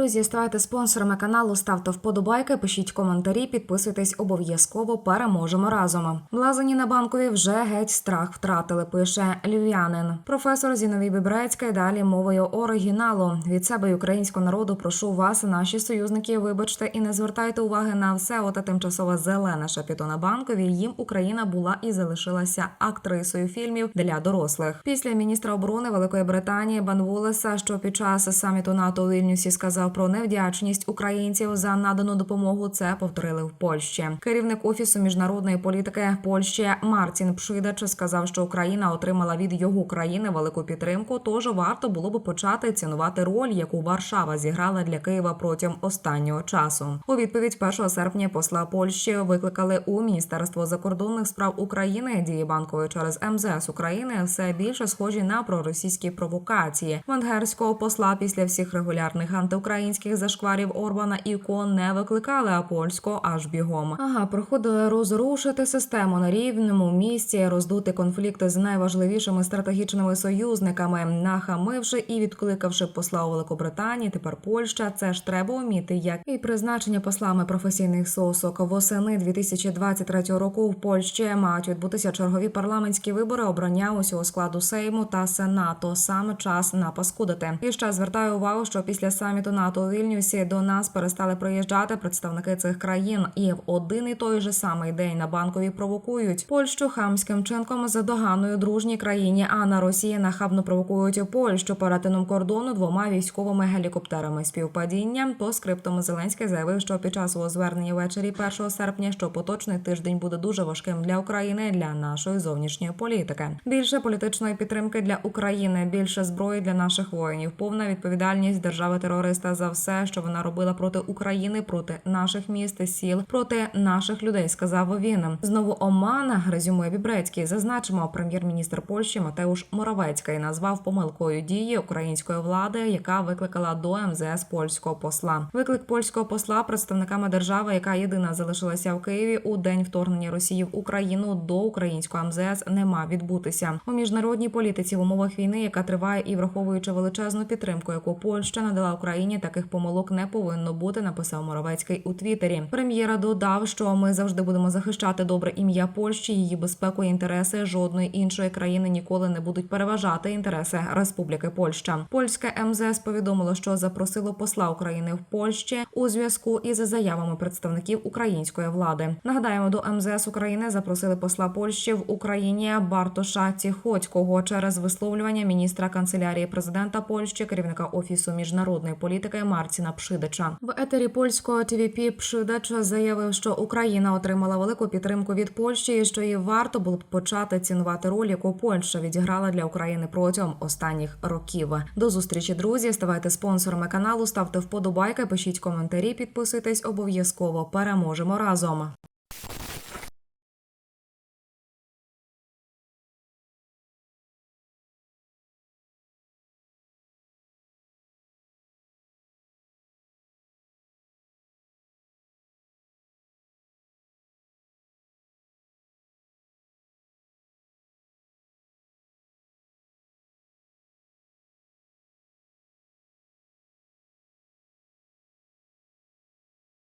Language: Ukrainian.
Друзі, ставайте спонсорами каналу, ставте вподобайки, пишіть коментарі, підписуйтесь обов'язково. Переможемо разом. Влазані на банкові вже геть страх втратили. Пише львів'янин. Професор Зіновій Бібрецька і далі мовою оригіналу. Від себе і українського народу прошу вас, наші союзники, вибачте і не звертайте уваги на все. Ота тимчасова зелена шапіто на банкові. Їм Україна була і залишилася актрисою фільмів для дорослих. Після міністра оборони Великої Британії Бан Волеса, що під час саміту НАТО у Вільнюсі сказав про невдячність українців за надану допомогу. Це повторили в Польщі. Керівник офісу міжнародної політики Польщі Мартін Пшидач сказав, що Україна отримала від його країни велику підтримку. Тож варто було би почати цінувати роль, яку Варшава зіграла для Києва протягом останнього часу. У відповідь 1 серпня посла Польщі викликали у Міністерство закордонних справ України дії банкової через МЗС України все більше схожі на проросійські провокації. Венгерського посла після всіх регулярних антиукраїнських зашкварів Орбана і Ко не викликали, а польського аж бігом. Ага, проходили розрушити систему на рівному місці, роздути конфлікти з найважливішими стратегічними союзниками, нахамивши і відкликавши посла у Великобританії. Тепер Польща. Це ж треба вміти, як і призначення послами професійних сосок восени 2023 року в Польщі мають відбутися чергові парламентські вибори обрання усього складу Сейму та Сенату. Саме час напаскудити. І ще звертаю увагу, що після саміту НАТО у Вільнюсі до нас перестали приїжджати представники цих країн, і в один і той же самий день на банкові провокують Польщу хамським чинком за доганою дружній країні. А на Росії нахабно провокують Польщу перетином кордону двома військовими гелікоптерами. Співпадіння по скриптому Зеленський заявив, що під час свого звернення ввечері 1 серпня, що поточний тиждень буде дуже важким для України для нашої зовнішньої політики. Більше політичної підтримки для України, більше зброї для наших воїнів, повна відповідальність держави терориста за все, що вона робила проти України, проти наших міст, і сіл, проти наших людей. Сказав він. Знову омана резюмує Бібрецький. Зазначимо, прем'єр-міністр Польщі Матеуш Моровецький назвав помилкою дії української влади, яка викликала до МЗС польського посла. Виклик польського посла представниками держави, яка єдина залишилася в Києві у день вторгнення Росії в Україну до українського МЗС, не мав відбутися у міжнародній політиці в умовах війни, яка триває і враховуючи величезну підтримку, яку Польща надала Україні, таких помилок не повинно бути. Написав Моровецький у Твіттері. Прем'єра додав, що ми завжди будемо захищати добре ім'я Польщі, її безпеку і інтереси жодної іншої країни ніколи не будуть переважати інтереси Республіки Польща. Польське МЗС повідомило, що запросило посла України в Польщі у зв'язку із заявами представників української влади. Нагадаємо, до МЗС України запросили посла Польщі в Україні Бартоша Ціхоцького через висловлювання міністра канцелярії президента Польщі, керівника офісу міжнародної політики Марціна Пшидича. В етері польського ТВП Пшидач заявив, що Україна отримала велику підтримку від Польщі, і що їй варто було б почати цінувати роль, яку Польща відіграла для України протягом останніх років. До зустрічі, друзі. Ставайте спонсорами каналу, ставте вподобайки, пишіть коментарі, підписуйтесь обов'язково. Переможемо разом.